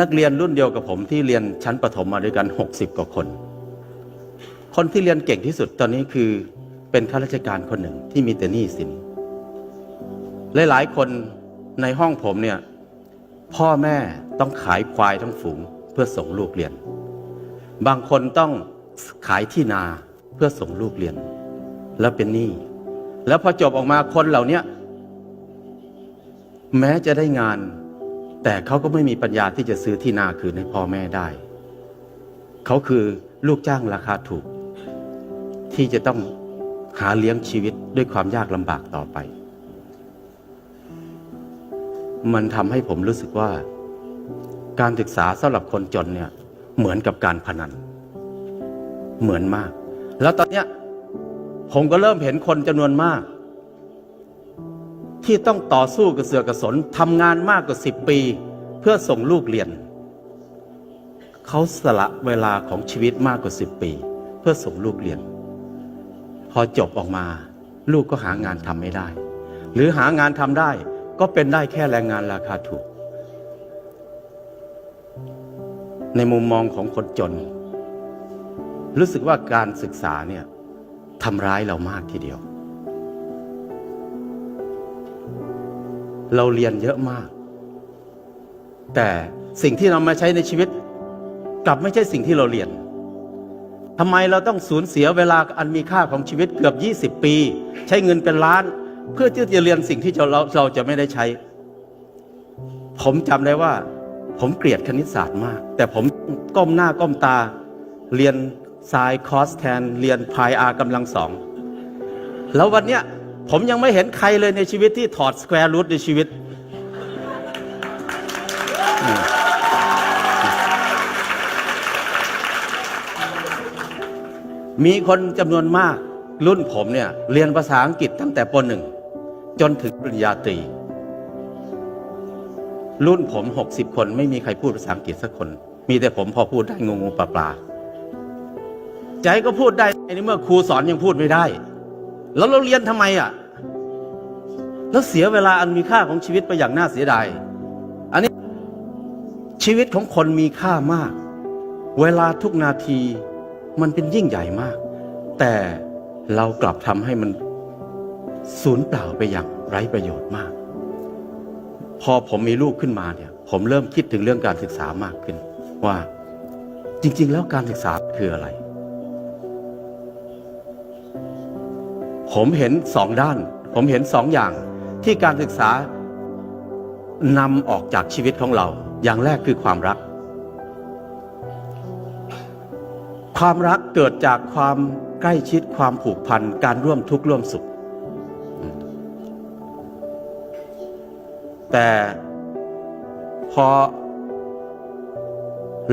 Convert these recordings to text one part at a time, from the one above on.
นักเรียนรุ่นเดียวกับผมที่เรียนชั้นประถมมาด้วยกัน 60 กว่าคน คนที่เรียนเก่งที่สุดตอนนี้คือเป็นข้าราชการคนหนึ่งที่มีแต่หนี้สินหลายๆคนในห้องผมเนี่ยพ่อแม่ต้องขายควายทั้งฝูงเพื่อส่งลูกเรียน บางคนต้องขายที่นาเพื่อส่งลูกเรียน แล้วเป็นหนี้แล้วพอจบออกมาคนเหล่านี้แม้จะได้งาน แต่เขาก็ไม่มีปัญญาที่จะซื้อที่นาคืนให้พ่อแม่ได้ เขาคือลูกจ้างราคาถูก ที่จะต้องหาเลี้ยงชีวิตด้วยความยากลำบากต่อไป มันทำให้ผมรู้สึกว่า การศึกษาสำหรับคนจนเนี่ย เหมือนกับการพนัน เหมือนมาก แล้วตอนเนี้ยผมก็เริ่มเห็นคนจำนวนมาก ที่ต้องต่อสู้กับเสือกระสนทำงานมากกว่าสิบปี พื่อส่งลูกเรียน เขาสละเวลาของชีวิตมากกว่าสิบปี เพื่อส่งลูกเรียน พอจบออกมา ลูกก็หางานทำไม่ได้ หรือหางานทำได้ก็เป็นได้แค่แรงงานราคาถูก ในมุมมองของคนจน รู้สึกว่าการศึกษาเนี่ยทำร้ายเรามากทีเดียว เราเรียนเยอะมาก แต่สิ่งที่เรามาใช้ในชีวิต กลับไม่ใช่สิ่งที่เราเรียนทำไมเราต้องสูญเสียเวลาอันมีค่าของชีวิตเกือบ 20 ปี ใช้เงินเป็นล้าน เพื่อที่จะเรียนสิ่งที่เราเราจะไม่ได้ใช้ ผมจำได้ว่า ผมเกลียดคณิตศาสตร์มาก แต่ผมก้มหน้าก้มตา เรียนไซน์คอสแทน เรียนพายอากำลังสอง แล้ววันเนี้ยผมยังไม่เห็นใครเลยในชีวิตที่ถอดสแควร์รูทในชีวิต มีคนจำนวนมากรุ่นผมเนี่ยเรียนภาษาอังกฤษตั้งแต่ปหนึ่งจนถึงปริญญาตรี รุ่นผมหกสิบคนไม่มีใครพูดภาษาอังกฤษสักคน มีแต่ผมพอพูดได้งูงูปลาปลาใจก็พูดได้ในเมื่อครูสอนยังพูดไม่ได้ แล้วเราเรียนทำไมอะ แล้วเสียเวลาอันมีค่าของชีวิตไปอย่างน่าเสียดาย อันนี้ชีวิตของคนมีค่ามาก เวลาทุกนาที มันเป็นยิ่งใหญ่มาก แต่เรากลับทำให้มันสูญเปล่าไปอย่างไร้ประโยชน์มาก พอผมมีลูกขึ้นมาเนี่ย ผมเริ่มคิดถึงเรื่องการศึกษามากขึ้น ว่าจริง ๆ แล้วการศึกษาคืออะไร ผมเห็นสองด้าน ผมเห็นสองอย่างที่การศึกษานำออกจากชีวิตของเรา อย่างแรกคือความรัก ความรักเกิดจากความใกล้ชิดความผูกพันการร่วมทุกข์ร่วมสุข แต่พอ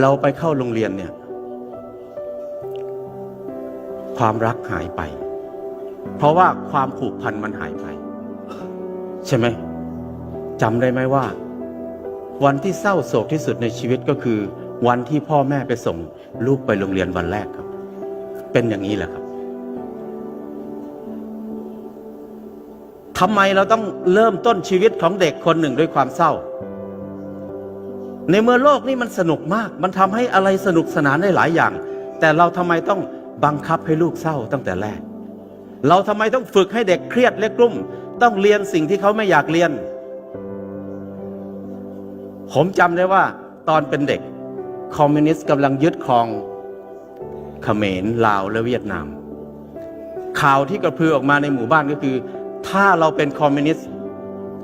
เราไปเข้าโรงเรียนเนี่ย ความรักหายไป เพราะว่าความผูกพันมันหายไป ใช่ไหมจำได้ไหมว่า วันที่เศร้าโศกที่สุดในชีวิตก็คือ วันที่พ่อแม่ไปส่ง ลูกไปโรงเรียนวันแรกครับ เป็นอย่างนี้แหละครับทำไมเราต้องเริ่มต้นชีวิตของเด็กคนหนึ่งด้วยความเศร้า ในเมื่อโลกนี้มันสนุกมาก มันทำให้อะไรสนุกสนานได้หลายอย่าง แต่เราทำไมต้องบังคับให้ลูกเศร้าตั้งแต่แรก เราทำไมต้องฝึกให้เด็กเครียดและกลุ้มต้องเรียนสิ่งที่เขาไม่อยากเรียน ผมจำได้ว่าตอนเป็นเด็ก คอมมิวนิสต์กำลังยึดครองเขมรลาวและเวียดนาม ข่าวที่กระพือออกมาในหมู่บ้านก็คือ ถ้าเราเป็นคอมมิวนิสต์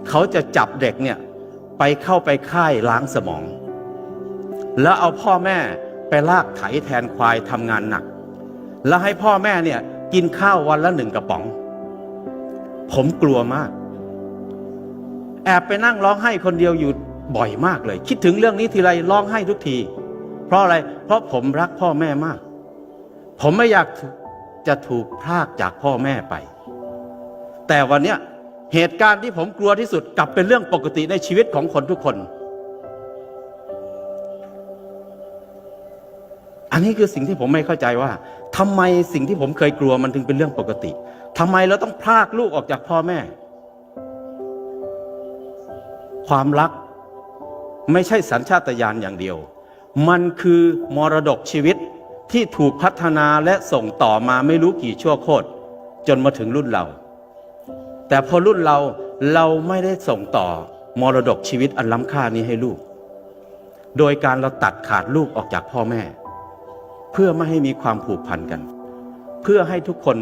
เขาจะจับเด็กเนี่ยไปเข้าไปค่ายล้างสมอง แล้วเอาพ่อแม่ไปลากไถแทนควายทำงานหนัก แล้วให้พ่อแม่เนี่ยกินข้าววันละหนึ่งกระป๋อง ผมกลัวมาก แอบไปนั่งร้องไห้คนเดียวอยู่บ่อยมากเลย คิดถึงเรื่องนี้ทีไรร้องไห้ทุกที เพราะอะไร เพราะผมรักพ่อแม่มาก ผมไม่อยากจะถูกพรากจากพ่อแม่ไป แต่วันเนี้ยเหตุการณ์ที่ผมกลัวที่สุดกลับเป็นเรื่องปกติในชีวิตของคนทุกคน อันนี้คือสิ่งที่ผมไม่เข้าใจว่าทำไมสิ่งที่ผมเคยกลัวมันถึงเป็นเรื่องปกติทำไมเราต้องพรากลูกออกจากพ่อแม่ ความรักไม่ใช่สัญชาตญาณอย่างเดียว มันคือมรดกชีวิตที่ถูกพัฒนาและส่งต่อมาไม่รู้กี่ชั่วโคตรจนมาถึงรุ่นเรา แต่พอรุ่นเราเราไม่ได้ส่งต่อมรดกชีวิตอันล้ำค่านี้ให้ลูก โดยการเราตัดขาดลูกออกจากพ่อแม่ เพื่อไม่ให้มีความผูกพันกัน เพื่อให้ทุกคน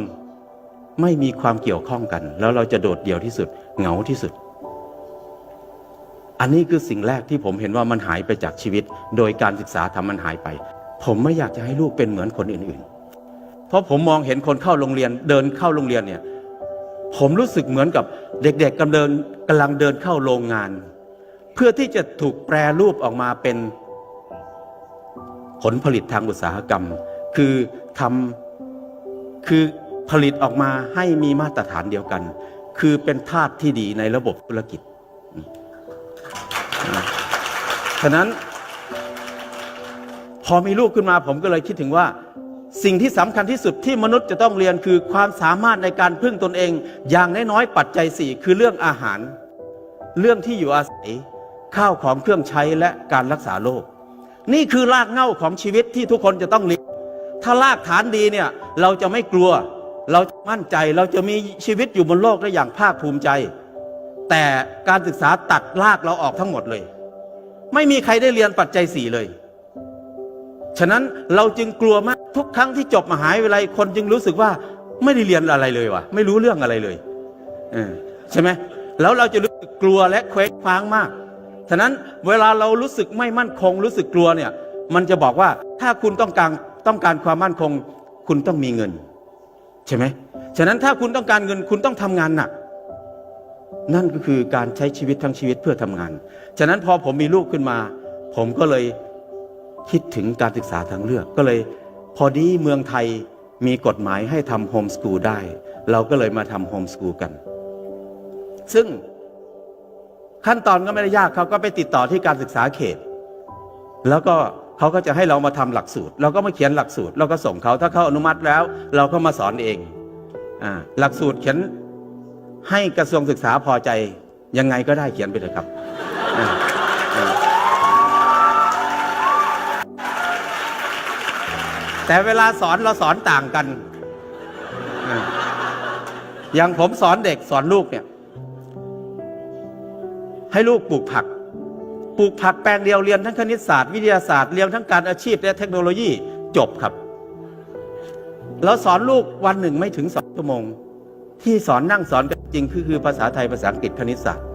ไม่มีความเกี่ยวข้องกัน แล้วเราจะโดดเดี่ยวที่สุดเหงาที่สุด อันนี้คือสิ่งแรกที่ผมเห็นว่ามันหายไปจากชีวิต โดยการศึกษาทำมันหายไป ผมไม่อยากจะให้ลูกเป็นเหมือนคนอื่นๆ เพราะผมมองเห็นคนเข้าโรงเรียนเดินเข้าโรงเรียนเนี่ยผมรู้สึกเหมือนกับเด็กๆกำเดินกำลังเดินเข้าโรงงาน เพื่อที่จะถูกแปรรูปออกมาเป็น ผลผลิตทางอุตสาหกรรม คือทำคือผลิตออกมาให้มีมาตรฐานเดียวกัน คือเป็นธาตุที่ดีในระบบธุรกิจ ฉะนั้น พอมีลูกขึ้นมาผมก็เลยคิดถึงว่า สิ่งที่สำคัญที่สุดที่มนุษย์จะต้องเรียนคือความสามารถในการพึ่งตนเอง อย่างน้อยๆปัจจัยสี่คือเรื่องอาหาร เรื่องที่อยู่อาศัย ข้าวของเครื่องใช้และการรักษาโรคนี่คือรากเหง้าของชีวิตที่ทุกคนจะต้องเรียนถ้ารากฐานดีเนี่ยเราจะไม่กลัว เราจะมั่นใจเราจะมีชีวิตอยู่บนโลกได้อย่างภาคภูมิใจ แต่การศึกษาตัดรากเราออกทั้งหมดเลย ไม่มีใครได้เรียนปัจจัยสี่เลย ฉะนั้นเราจึงกลัวมากทุกครั้งที่จบมหาวิทยาลัยคนจึงรู้สึกว่าไม่ได้เรียนอะไรเลยวะไม่รู้เรื่องอะไรเลยเออใช่ไหมแล้วเราจะรู้สึกกลัวและเคว้งคว้างมาก ฉะนั้นเวลาเรารู้สึกไม่มั่นคง รู้สึกกลัวเนี่ย มันจะบอกว่าถ้าคุณต้องการต้องการความมั่นคง คุณต้องมีเงิน ใช่ไหมฉะนั้นถ้าคุณต้องการเงินคุณต้องทำงานหนัก นั่นก็คือการใช้ชีวิตทั้งชีวิตเพื่อทำงาน ฉะนั้นพอผมมีลูกขึ้นมา ผมก็เลยคิดถึงการศึกษาทางเลือก ก็เลย พอดีเมืองไทยมีกฎหมายให้ทำโฮมสกูลได้ เราก็เลยมาทำโฮมสกูลกัน ซึ่งขั้นตอนก็ไม่ได้ยากเขาก็ไปติดต่อที่การศึกษาเขต แล้วก็เขาก็จะให้เรามาทำหลักสูตร เราก็มาเขียนหลักสูตร เราก็ส่งเขาถ้าเขาอนุมัติแล้ว เราก็มาสอนเองอ่าหลักสูตรเขียน ให้กระทรวงศึกษาพอใจ ยังไงก็ได้เขียนไปเลยครับ แต่เวลาสอนเราสอนต่างกันอ่าอย่างผมสอนเด็กสอนลูกเนี่ย ให้ลูกปลูกผัก ปลูกผักแปลงเดียวเรียนทั้งคณิตศาสตร์วิทยาศาสตร์เรียนทั้งการอาชีพและเทคโนโลยีจบครับเราสอนลูกวันหนึ่งไม่ถึงสองชั่วโมง ที่สอนนั่งสอนจริงคือคือภาษาไทยภาษาอังกฤษคณิตศาสตร์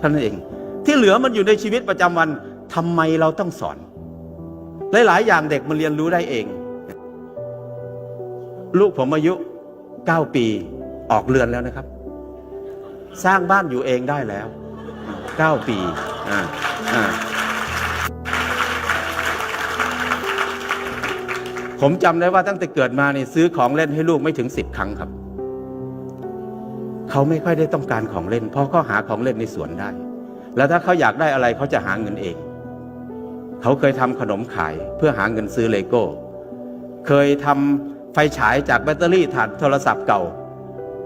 ท่านั้นเอง ที่เหลือมันอยู่ในชีวิตประจำวันทำไมเราต้องสอน หลาย ๆ อย่างเด็กมันเรียนรู้ได้เอง ลูกผมอายุ 9 ปีออกเรือนแล้วนะครับ สร้างบ้านอยู่เองได้แล้ว 9 ปีอ่าอ่าผมจำได้ว่าตั้งแต่เกิดมานี่ซื้อของเล่นให้ลูกไม่ถึงสิบครั้งครับ เขาไม่ค่อยได้ต้องการของเล่น เพราะเขาหาของเล่นในสวนได้ แล้วถ้าเขาอยากได้อะไรเขาจะหาเงินเอง เขาเคยทำขนมขายเพื่อหาเงินซื้อเลโก้ เคยทำไฟฉายจากแบตเตอรี่ถ่านโทรศัพท์เก่า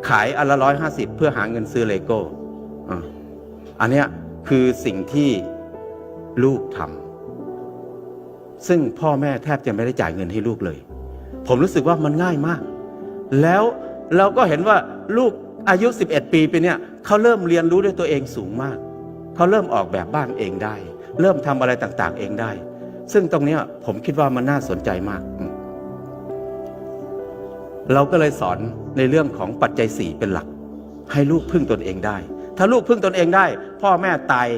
ขายอันละร้อยห้าสิบเพื่อหาเงินซื้อเลโก้อันเนี้ยคือสิ่งที่ลูกทำซึ่งพ่อแม่แทบจะไม่ได้จ่ายเงินให้ลูกเลย ผมรู้สึกว่ามันง่ายมาก แล้วเราก็เห็นว่าลูก อายุ 11 ปีไปเนี่ยเขาเริ่มเรียนรู้ด้วยตัวเองสูงมาก เขาเริ่มออกแบบบ้านเองได้ เริ่มทำอะไรต่างๆ เองได้ ซึ่งตรงเนี้ยผมคิดว่ามันน่าสนใจมาก เราก็เลยสอนในเรื่องของปัจจัยสี่เป็นหลัก ให้ลูกพึ่งตนเองได้ ถ้าลูกพึ่งตนเองได้ พ่อแม่ตาย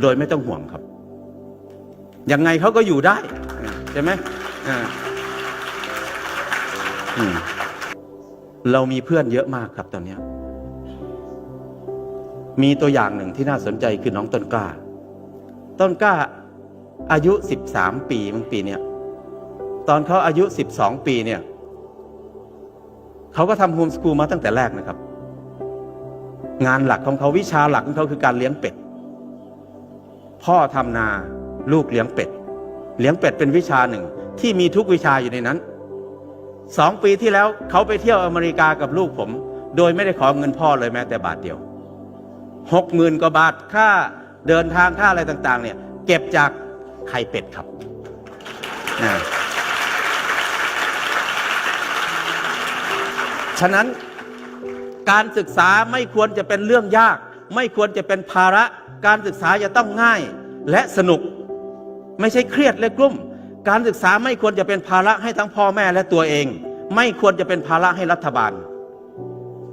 โดยไม่ต้องห่วงครับ ยังไงเขาก็อยู่ได้ใช่ไหมอ่าเรามีเพื่อนเยอะมากครับตอนนี้ มีตัวอย่างหนึ่งที่น่าสนใจคือน้องต้นกล้า ต้นกล้าอายุ 13 ปีมังปีเนี้ยตอนเขาอายุ 12 ปีเนี่ยเขาก็ทำโฮมสกูลมาตั้งแต่แรกนะครับ งานหลักของเขาวิชาหลักของเขาคือการเลี้ยงเป็ด พ่อทำนาลูกเลี้ยงเป็ด เลี้ยงเป็ดเป็นวิชาหนึ่งที่มีทุกวิชาอยู่ในนั้นสองปีที่แล้วเขาไปเที่ยวอเมริกากับลูกผม โดยไม่ได้ขอเงินพ่อเลยแม้แต่บาทเดียว หกหมื่นกว่าบาทค่าเดินทางค่าอะไรต่าง ๆ เนี่ย เก็บจากไข่เป็ดครับนะฉะนั้นการศึกษาไม่ควรจะเป็นเรื่องยาก ไม่ควรจะเป็นภาระ การศึกษาจะต้องง่ายและสนุก ไม่ใช่เครียดและกลุ้ม การศึกษาไม่ควรจะเป็นภาระให้ทั้งพ่อแม่และตัวเอง ไม่ควรจะเป็นภาระให้รัฐบาล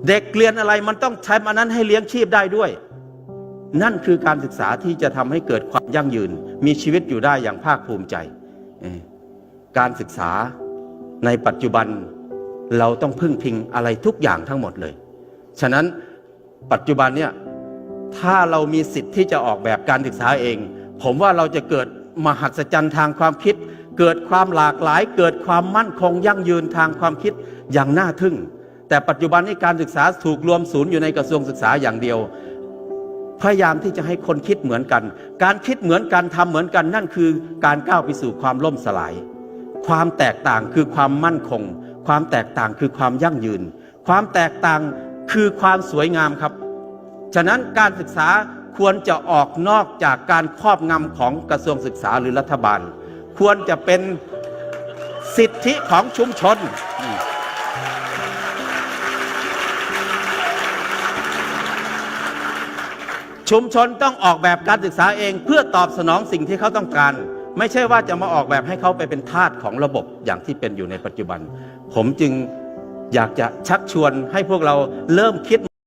เด็กเรียนอะไรมันต้องใช้อันนั้นให้เลี้ยงชีพได้ด้วย นั่นคือการศึกษาที่จะทำให้เกิดความยั่งยืน มีชีวิตอยู่ได้อย่างภาคภูมิใจ การศึกษาในปัจจุบันเราต้องพึ่งพิงอะไรทุกอย่างทั้งหมดเลย ฉะนั้นปัจจุบันเนี่ยถ้าเรามีสิทธิ์ที่จะออกแบบการศึกษาเอง ผมว่าเราจะเกิดมหัศจรรย์ทางความคิด เกิดความหลากหลาย เกิดความมั่นคงยั่งยืนทางความคิดอย่างน่าทึ่ง แต่ปัจจุบันนี้การศึกษาถูกรวมศูนย์อยู่ในกระทรวงศึกษาอย่างเดียว พยายามที่จะให้คนคิดเหมือนกัน การคิดเหมือนกันทำเหมือนกันนั่นคือการก้าวไปสู่ความล่มสลาย ความแตกต่างคือความมั่นคง ความแตกต่างคือความยั่งยืน ความแตกต่างคือความสวยงามครับ ฉะนั้นการศึกษาควรจะออกนอกจากการครอบงำของกระทรวงศึกษาหรือรัฐบาล ควรจะเป็นสิทธิของชุมชน ชุมชนต้องออกแบบการศึกษาเองเพื่อตอบสนองสิ่งที่เขาต้องการ ไม่ใช่ว่าจะมาออกแบบให้เขาไปเป็นทาสของระบบอย่างที่เป็นอยู่ในปัจจุบัน ผมจึงอยากจะชักชวนให้พวกเราเริ่มคิด